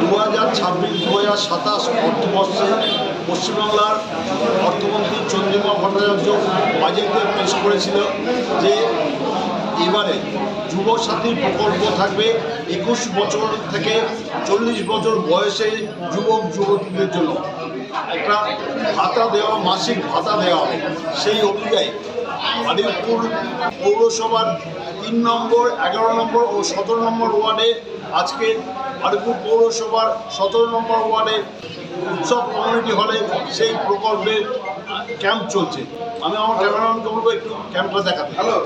দু হাজার ছাব্বিশ দু হাজার সাতাশ অর্থবর্ষে পশ্চিমবাংলার অর্থমন্ত্রী চন্দ্রিমা ভট্টাচার্য বাজেটে পেশ করেছিল যে এবারে যুবসাথী প্রকল্প থাকবে। একুশ বছর থেকে চল্লিশ বছর বয়সে যুবক যুবতীদের জন্য একটা ভাতা দেওয়া, মাসিক ভাতা দেওয়া হবে। সেই অনুযায়ী আলিপুর পৌরসভার তিন নম্বর, এগারো নম্বর ও সতেরো নম্বর ওয়ার্ডে আজকে আলিপুর পৌরসভার সতেরো নম্বর ওয়ার্ডে উৎসব কমিউনিটি হলে সেই প্রকল্পের ক্যাম্প চলছে। আমি আমার ক্যামেরাম্যানকে বলব একটু ক্যাম্পটা দেখাতে। হ্যালো।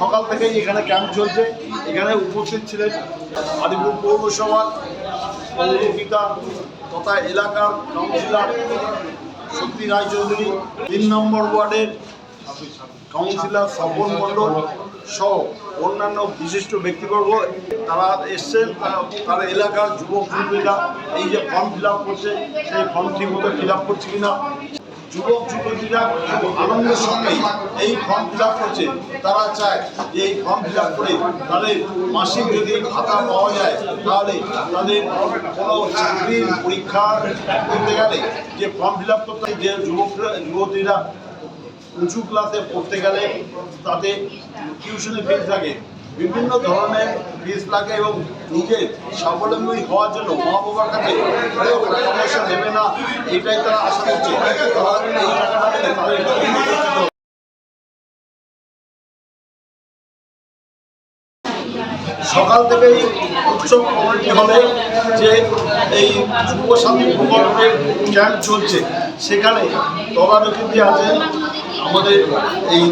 সকাল থেকেই এখানে ক্যাম্প চলছে। এখানে উপস্থিত ছিলেন আলিপুর পৌরসভার পৌরপিতা তথা এলাকার কাউন্সিলর শক্তি রায়চৌধুরী। তিন নম্বর ওয়ার্ডের কাউন্সিলর স্বপন মণ্ডল সহ অন্যান্য বিশিষ্ট ব্যক্তিবর্গ তারা এসছেন, তারা- এলাকার যুবক যুবতীরা এই যে ফর্ম ফিল আপ করছে, সেই ফর্ম ঠিক মতো ফিল আপ করছে কিনা, যুবক যুবতীরা খুব আনন্দের সঙ্গে এই ফর্ম ফিল করছে। তারা চায় যে এই ফর্ম ফিল করে তাদের মাসিক যদি ভাতা পাওয়া যায়, তাহলে তাদের কোনো চাকরির পরীক্ষা করতে গেলে যে ফর্ম ফিল করতে যে যুবকরা যুবতীরা উঁচু ক্লাসে পড়তে গেলে তাতে টিউশনি ফিস লাগে। বিভিন্ন ধরনের ফিস লাগে এবং নিজের স্বাবলম্বী হওয়ার জন্য মা বাবার কাছে পয়সা দেবে না, এটাই তারা আশা করছে। সকাল থেকেই উৎসব কমিটি হলে যে এই যুবসাথী প্রকল্পের ক্যাম্প চলছে। সেখানে তদারকিতে আছেন আমাদের এই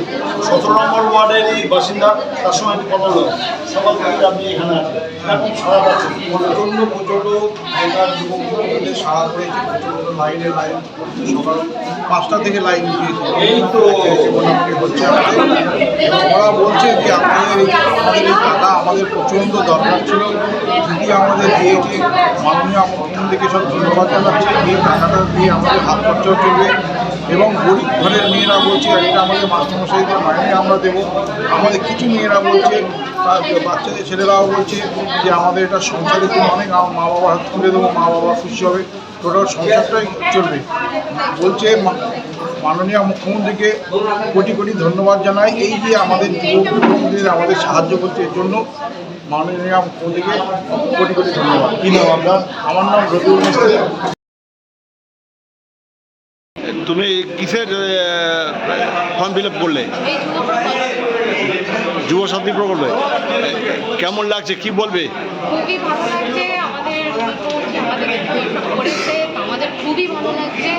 সতেরো নম্বর ওয়ার্ডের এই বাসিন্দা তার সময় একটু কথা হলো সকাল থেকে আপনি এখানে আছেন এখন সারা পাচ্ছেন প্রচণ্ড প্রচণ্ড বেকার যুবক যুবতীদের সারা করেছে প্রচণ্ড লাইনে লাইন সকাল পাঁচটা থেকে লাইন এই তো। হচ্ছে ওরা বলছে যে আপনাদের এই আমাদের এই টাকা আমাদের প্রচণ্ড দরকার ছিল। যদি আমাদের দিয়েছে মাননীয় মুখ্যমন্ত্রীকে সব ধন্যবাদ জানাচ্ছি। এই টাকাটা দিয়ে আমাদের হাত খরচাও চলবে এবং গরিব ঘরের মেয়েরা বলছে একটা আমাদের মাস্টারমশাইদের মাইনে আমরা দেবো। আমাদের কিছু মেয়েরা বলছে বাচ্চাদের ছেলেরাও বলছে যে আমাদের এটা সংসারে তো অনেক আমার মা বাবার হাত তুলে দেবো মা বাবা খুশি হবে টোটাল সংসারটাই চলবে। বলছে মাননীয় মুখ্যমন্ত্রীকে কোটি কোটি ধন্যবাদ জানাই। এই যে আমাদের যুবক যুবকদের আমাদের সাহায্য করছে এর জন্য মাননীয় মুখ্যমন্ত্রীকে কোটি কোটি ধন্যবাদ। কি নাম আপনার? আমার নাম রবিউল মিস্ত্রি। তুমি কিসের ফর্ম ফিল আপ করলে? যুব শান্তি সাথী প্রকল্পে? কেমন লাগছে? কি বলবে? খুবই ভালো লাগছে। আমাদের আমাদের খুবই ভালো লাগছে।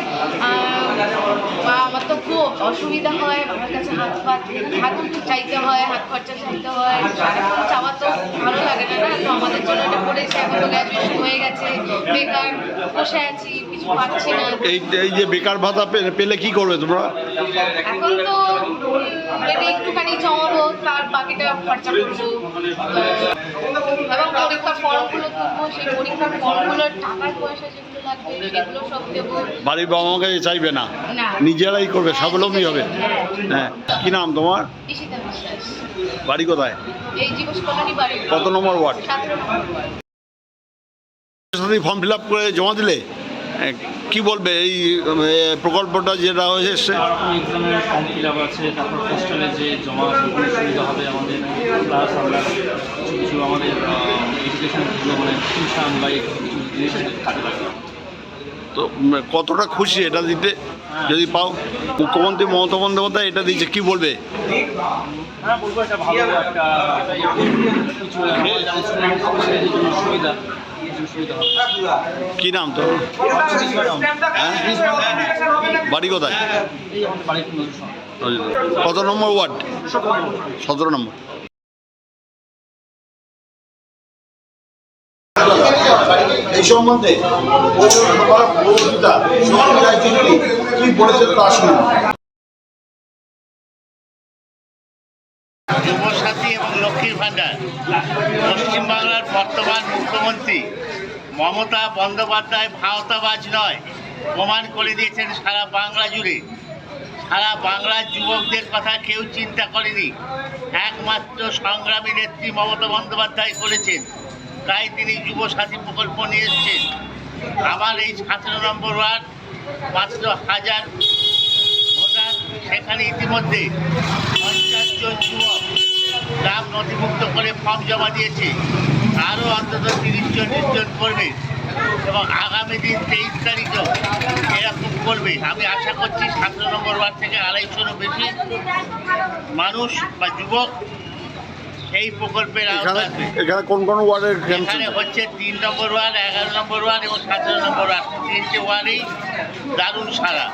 বা আমার তো খুব অসুবিধা হয় আমার কাছে হাত পাত হাত চাইতে হয় হাত খরচা চাইতে হয়। এখন চাওয়া তো ভালো লাগে না না? তো আমাদের জন্য এটা করেছে এখন তো গ্র্যাজুয়েশন হয়ে গেছে। বেকার বসে আছি কিছু পাচ্ছি না। এই এই যে বেকার ভাতা পেলে কি করবে তোমরা? এখন তো এটা একটুখানি জমাবো তার বাকিটা খরচা করব। এবং পরীক্ষার ফর্মগুলো তুলবো সেই পরীক্ষার ফর্মগুলোর টাকার পয়সা যেগুলো লাগবে সেগুলো সব বাড়ির বাবা মাকে চাইবে না। নিজেরাই করবে স্বাবলম্বী হবে। হ্যাঁ। কি নাম তোমার? বাড়ি কোথায়? কত নম্বর ওয়ার্ড? ফর্ম ফিল আপ করে জমা দিলে কি বলবে এই প্রকল্পটা যেটা হয়েছে? সে- এক্সামের ফর্ম ফিল আপ আছে তারপর পোস্টালে যে জমা সুবিধা হবে আমাদের। প্লাস আমরা কিছু কিছু আমাদের এডুকেশন মানে টিউশন বা কিছু জিনিস কাজে লাগবে। তো কতটা খুশি এটা দিতে? যদি পাও, মুখ্যমন্ত্রী মমতা বন্দ্যোপাধ্যায় এটা দিচ্ছে কি বলবে? কি নাম তো হ্যাঁ? বাড়ি কোথায়? কত নম্বর ওয়ার্ড? সতেরো নম্বর। সম্বন্ধে কি তা শুনুন। যুবসাথী এবং লক্ষ্মীর ভাণ্ডার, পশ্চিমবাংলার বর্তমান মুখ্যমন্ত্রী মমতা বন্দ্যোপাধ্যায় ভাওতাবাজ নয়, প্রমাণ করে দিয়েছেন সারা বাংলা জুড়ে। সারা বাংলার যুবকদের কথা কেউ চিন্তা করেনি। একমাত্র সংগ্রামী নেত্রী মমতা বন্দ্যোপাধ্যায় করেছেন তাই তিনি যুব সাথী প্রকল্প নিয়ে এসছেন। আমার এই সতেরো নম্বর ওয়ার্ড, পাঁচশো হাজার ভোটার সেখানে ইতিমধ্যে পঞ্চাশ জন যুবক নাম নথিভুক্ত করে ফর্ম জমা দিয়েছে। আরও অন্তত তিরিশ জন জন করবে এবং আগামী দিন তেইশ তারিখেও এরকম করবে। আমি আশা করছি সতেরো নম্বর ওয়ার্ড থেকে আড়াইশোরও বেশি মানুষ বা যুবক এই প্রকল্পের এখানে কোন কোন ওয়ার্ডের এখানে হচ্ছে তিন নম্বর ওয়ার্ড এগারো নম্বর ওয়ার্ড এবং সতেরো নম্বর ওয়ার্ড। তিনটে ওয়ার্ডেই দারুণ সারা।